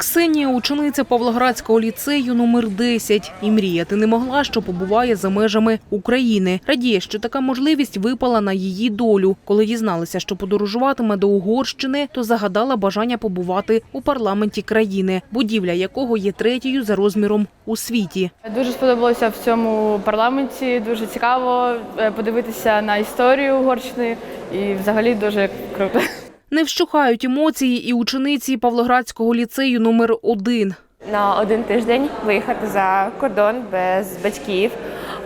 Ксенія учениця Павлоградського ліцею номер 10 і мріяти не могла, що побуває за межами України. Радіє, що така можливість випала на її долю. Коли дізналася, що подорожуватиме до Угорщини, то загадала бажання побувати у парламенті країни, будівля якого є третьою за розміром у світі. Дуже сподобалося в цьому парламенті. Дуже цікаво е, подивитися на історію Угорщини і взагалі дуже круто. Не вщухають емоції і учениці Павлоградського ліцею номер 1 на один тиждень виїхати за кордон без батьків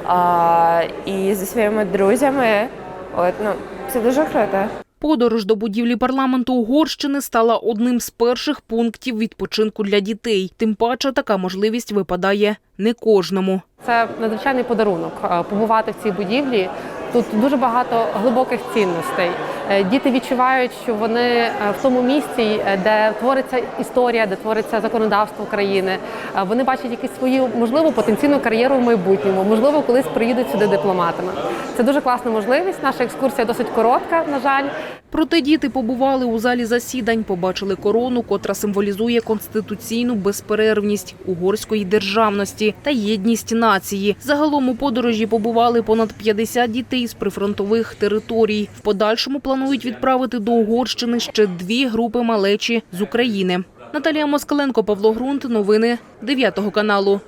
а, і зі своїми друзями. От ну це дуже круто. Подорож до будівлі парламенту Угорщини стала одним з перших пунктів відпочинку для дітей. Тим паче така можливість випадає не кожному. Це надзвичайний подарунок е, побувати в цій будівлі. Тут дуже багато глибоких цінностей. Е, Діти відчувають, що вони е, в тому місці, де твориться історія, де твориться законодавство країни. Вони бачать якусь свою можливу потенційну кар'єру в майбутньому, можливо, колись приїдуть сюди дипломатами. Це дуже класна можливість. Наша екскурсія досить коротка, на жаль. Проте діти побували у залі засідань, побачили корону, котра символізує конституційну безперервність угорської державності та єдність нації. Загалом у подорожі побували понад 50 дітей з прифронтових територій. В подальшому планують відправити до Угорщини ще дві групи малечі з України. Наталія Москаленко, Павло Грунт. Новини 9 каналу.